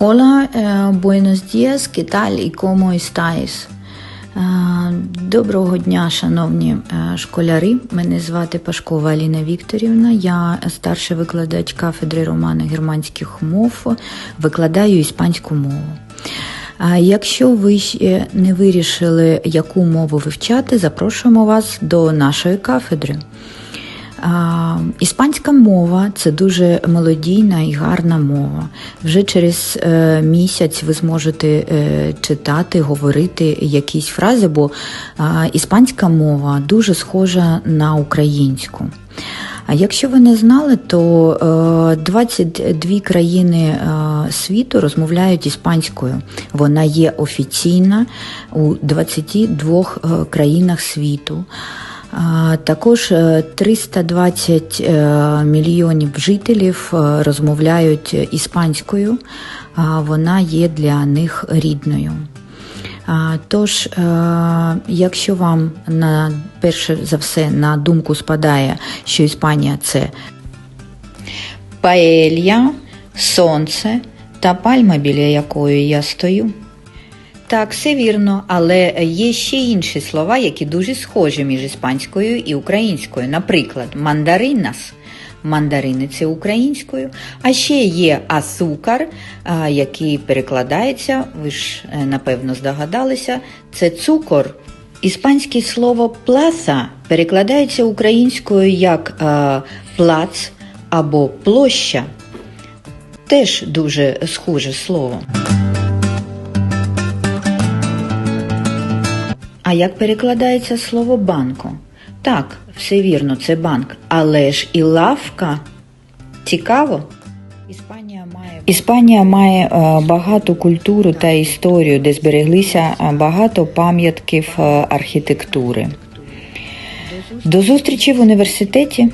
Hola, eh, buenos días, ¿qué tal y cómo estáis? Е, Доброго дня, шановні е, школяри. Мене звати Пашкова Аліна Вікторівна. Я старший викладач кафедри романо-германських мов, викладаю іспанську мову. А Якщо ви ще не вирішили, яку мову вивчати, запрошуємо вас до нашої кафедри. Іспанська мова це дуже мелодійна і гарна мова. Вже через е, місяць ви зможете е, читати, говорити якісь фрази, бо іспанська мова дуже схожа на українську. А якщо ви не знали, то е, 22 країни е, світу розмовляють іспанською. Вона є офіційна у 22 е, країнах світу. Також е, 320 е, мільйонів жителів е, розмовляють іспанською, вона є для них рідною. Тож, е, якщо вам на перше за все на думку спадає, що Іспанія це паелья, сонце та пальма, біля якої я стою. Так, все вірно, але є ще інші слова, які дуже схожі між іспанською і українською. Наприклад, мандаринас. Мандарини це українською, а ще є асукар, який перекладається, ви ж е, напевно здогадалися, це цукор. Іспанське слово пласа перекладається українською як е, плац або площа. Теж дуже схоже слово. А як перекладається слово банко? Так, все вірно, це банк. Але ж і лавка цікаво. Іспанія має Іспанія має е, багату культуру та історію, де збереглися е, багато пам'ятків е, архітектури. До зустрічі в університеті.